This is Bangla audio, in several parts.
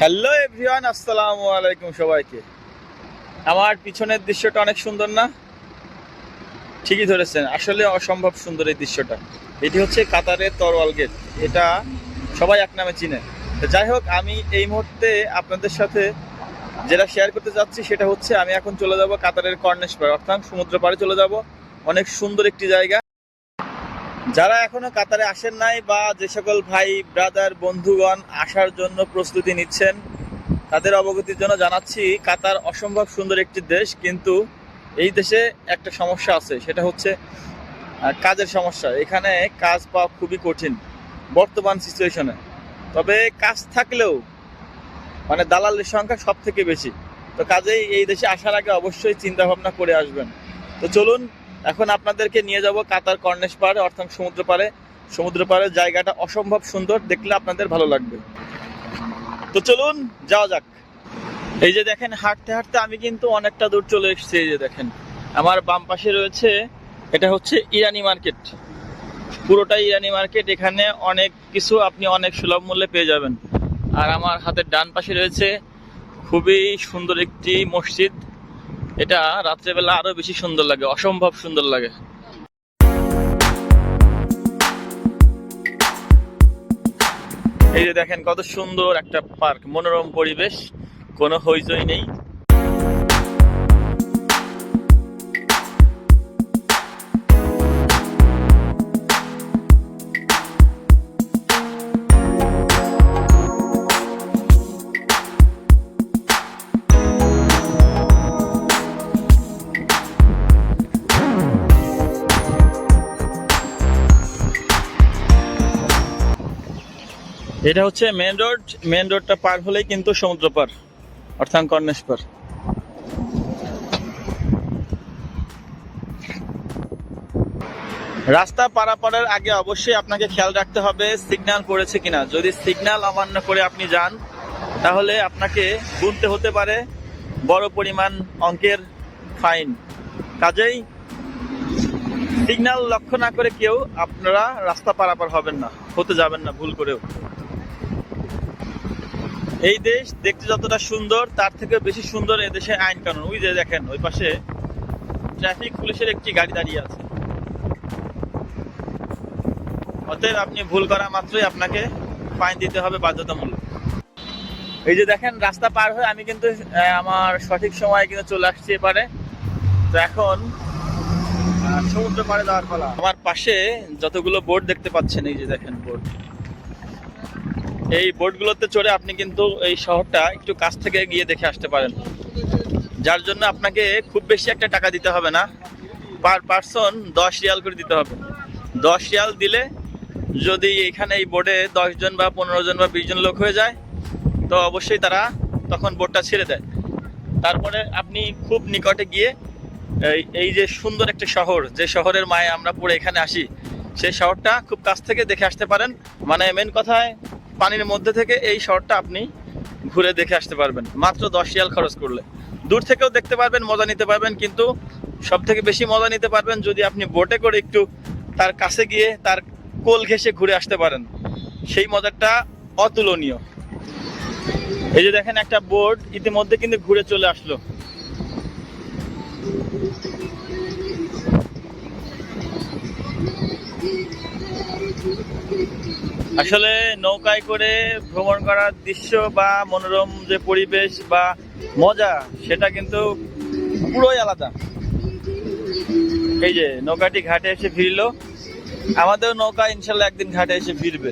হ্যালো এভরিওয়ান আসসালামু আলাইকুম সবাইকে। আমার পিছনের দৃশ্যটা অনেক সুন্দর না? ঠিকই ধরেছেন, আসলে অসম্ভব সুন্দর এই দৃশ্যটা। এটি হচ্ছে কাতারের তরোয়াল গেট। এটা সবাই এক নামে চিনে। যাই হোক, আমি এই মুহূর্তে আপনাদের সাথে যেটা শেয়ার করতে যাচ্ছি সেটা হচ্ছে আমি এখন চলে যাব কাতারের কর্নেশ পাড়, অর্থাৎ সমুদ্র পাড়ে চলে যাব। অনেক সুন্দর একটি জায়গা। যারা এখনও কাতারে আসেন নাই বা যে সকল ভাই, ব্রাদার, বন্ধুগণ আসার জন্য প্রস্তুতি নিচ্ছেন, তাদের অবগতির জন্য জানাচ্ছি, কাতার অসম্ভব সুন্দর একটি দেশ, কিন্তু এই দেশে একটা সমস্যা আছে, সেটা হচ্ছে কাজের সমস্যা। এখানে কাজ পাওয়া খুবই কঠিন, বর্তমান সিচুয়েশনে তবে কাজ থাকলেও মানে দালালের সংখ্যা সব থেকে বেশি। তো কাজেই এই দেশে আসার আগে অবশ্যই চিন্তা ভাবনা করে আসবেন। তো চলুন এখন আপনাদেরকে নিয়ে যাব কাতার কর্নেশ পাড়ে অর্থাৎ সমুদ্র পাড়ে। সমুদ্র পাড়ের জায়গাটা অসম্ভব সুন্দর, দেখলে আপনাদের ভালো লাগবে। তো চলুন, যাওয়া যাক। এই যে দেখেন, হাঁটতে হাঁটতে আমি কিন্তু অনেকটা দূর চলে এসেছি, এই যে দেখেন। আমার বাম পাশে রয়েছে, এটা হচ্ছে ইরানি মার্কেট। পুরোটাই ইরানি মার্কেট, এখানে অনেক কিছু আপনি অনেক সুলভ মূল্যে পেয়ে যাবেন। আর আমার হাতের ডান পাশে রয়েছে, খুবই সুন্দর একটি মসজিদ। এটা রাত্রেবেলা আরও বেশি সুন্দর লাগে, অসম্ভব সুন্দর লাগে। এই যে দেখেন কত সুন্দর একটা পার্ক, মনোরম পরিবেশ, কোনো হইচই নেই। এটা হচ্ছে মেন রোড মেন রোডটা পার হলেই কিন্তু সমুদ্র পার অর্থাৎ কর্নেশ পার রাস্তা পারাপারের আগে অবশ্যই আপনাকে খেয়াল রাখতে হবে সিগন্যাল পড়েছে কিনা। যদি সিগন্যাল অমান্য করে আপনি যান, তাহলে আপনাকে গুনতে হতে পারে বড় পরিমাণ অঙ্কের ফাইন কাজেই সিগন্যাল লক্ষ্য না করে কেউ আপনারা রাস্তা পারাপার হবেন না, হতে যাবেন না, ভুল করেও। এই দেশ দেখতে যতটা সুন্দর, তার থেকে বেশি সুন্দর এদেশে আইন কানুন। ওই যে দেখেন, ওই পাশে ট্রাফিক পুলিশের একটি গাড়ি দাঁড়িয়ে আছে। অতএব আপনি ভুল করা মাত্রই আপনাকে ফাইন দিতে হবে বাধ্যতামূলক। এই যে দেখেন, রাস্তা পার হয়ে আমি কিন্তু আমার সঠিক সময় কিন্তু চলে আসছি এপারে। তো এখন সমুদ্র পাড়ে যাওয়ার পালা। আমার পাশে যতগুলো বোর্ড দেখতে পাচ্ছেন, এই যে দেখেন বোর্ড এই বোটগুলোতে চড়ে আপনি কিন্তু এই শহরটা একটু কাছ থেকে গিয়ে দেখে আসতে পারেন। যার জন্য আপনাকে খুব বেশি একটা টাকা দিতে হবে না। পার পার্সন দশ রিয়াল করে দিতে হবে। দশ রিয়াল দিলে যদি এখানে এই বোর্ডে দশ জন বা পনেরো জন বা বিশ জন লোক হয়ে যায়, তো অবশ্যই তারা তখন বোর্ডটা ছেড়ে দেয়। তারপরে আপনি খুব নিকটে গিয়ে এই এই যে সুন্দর একটা শহর, যে শহরের মায়ে আমরা পড়ে এখানে আসি, সেই শহরটা খুব কাছ থেকে দেখে আসতে পারেন। মানে মেন কথায় পানির মধ্যে থেকে এই শহরটা আপনি ঘুরে দেখে আসতে পারবেন। মাত্র দশ রিয়াল খরচ করলে। দূর থেকেও দেখতে পারবেন, মজা নিতে পারবেন, কিন্তু সব থেকে বেশি মজা নিতে পারবেন যদি আপনি বোটে করে একটু তার কাছে গিয়ে তার কোল ঘেসে ঘুরে আসতে পারেন। সেই মজাটা অতুলনীয়। এই যে দেখেন একটা বোট ইতিমধ্যে কিন্তু ঘুরে চলে আসলো। আসলে নৌকায় করে ভ্রমণ করার দৃশ্য বা মনোরম যে পরিবেশ বা মজা, সেটা কিন্তু পুরোই আলাদা। এই যে নৌকাটি ঘাটে এসে ভিড়লো আমাদের নৌকা ইনশাল্লাহ একদিন ঘাটে এসে ভিড়বে।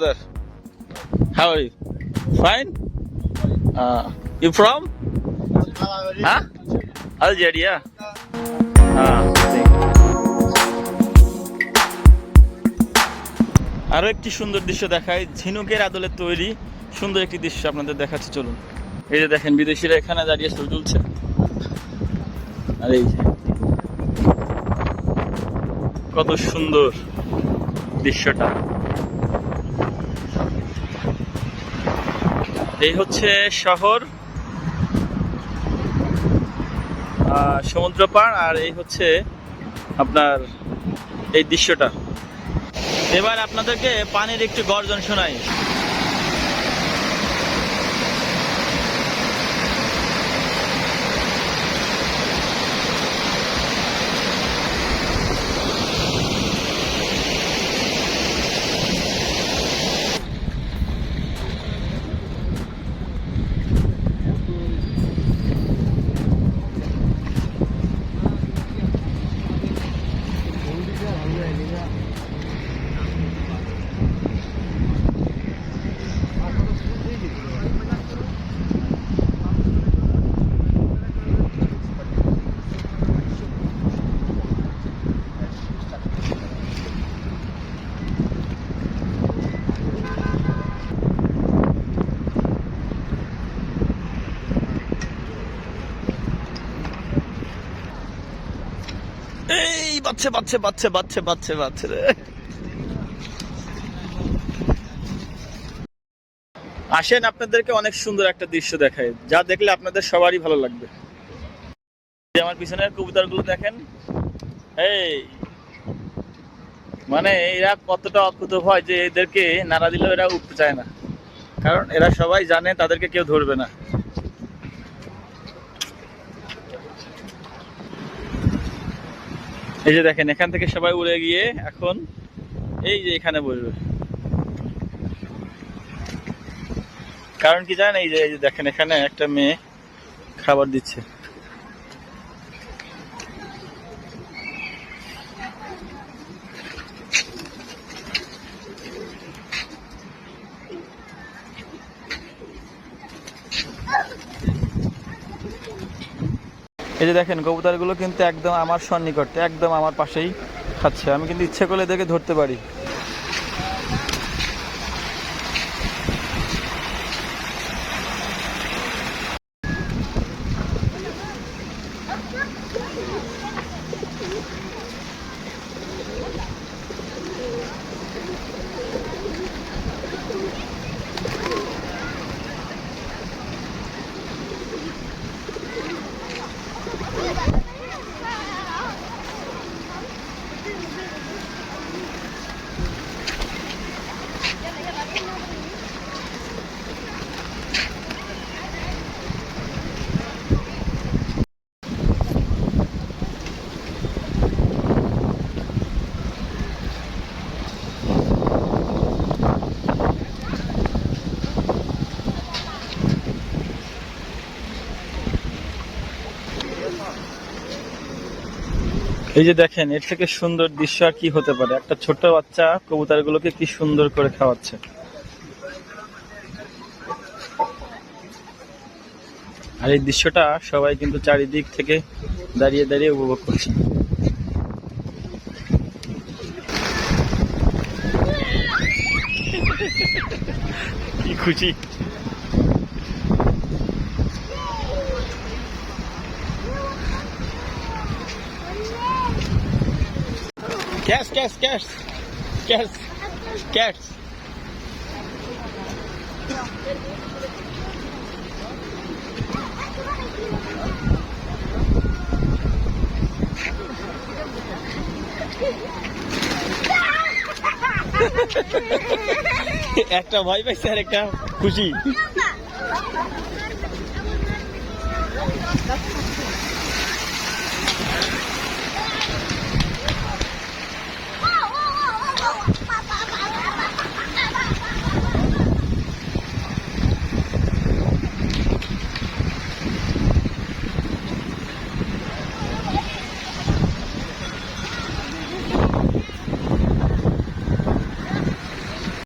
Brother. How are you? Fine? Uh, you from? Huh? Algeria. Ah, thank you. আরও একটি সুন্দর দৃশ্য দেখায় ঝিনুকের আদলে তৈরি সুন্দর একটি দৃশ্য আপনাদের দেখাচ্ছে চলুন এই যে দেখেন বিদেশিরা এখানে দাঁড়িয়ে ছবি তুলছে আর এই কত সুন্দর দৃশ্যটা এই হচ্ছে শহর সমুদ্র পাড়, আর এই হচ্ছে আপনার এই দৃশ্যটা। এবার আপনাদেরকে পানির একটু গর্জন শোনাই এই বাচ্চা বাচ্চা বাচ্চা বাচ্চা বাচ্চা বাচ্চা আসেন আপনাদেরকে অনেক সুন্দর একটা দৃশ্য দেখায় যা দেখলে আপনাদের সবারই ভালো লাগবে। আমার পিছনের কবুতরগুলো দেখেন। এই মানে এরা কতটা অকুত হয় যে এদেরকে নাড়া দিলেও এরা উঠতে চায় না। কারণ এরা সবাই জানে তাদেরকে কেউ ধরবে না। এই যে দেখেন, এখান থেকে সবাই উড়ে গিয়ে এখন এই যে এখানে বসবে। কারণ কি জানেন, এই যে দেখেন, এখানে একটা মেয়ে খাবার দিচ্ছে। যে দেখেন, কবুতরগুলো কিন্তু একদম আমার সন্নিকটে, একদম আমার পাশেই খাচ্ছে। আমি কিন্তু ইচ্ছে করলে দেখে ধরতে পারি। এই যে দেখেন, এর থেকে সুন্দর দৃশ্য আর কি হতে পারে? একটা ছোট বাচ্চা কবুতরগুলোকে কি সুন্দর করে খাওয়াচ্ছে? আর এই দৃশ্যটা সবাই কিন্তু চারিদিক থেকে দাঁড়িয়ে দাঁড়িয়ে উপভোগ করছে। কি খুশি। cash cash cash cash cash একটা ভয় পাইছে আর একটা খুশি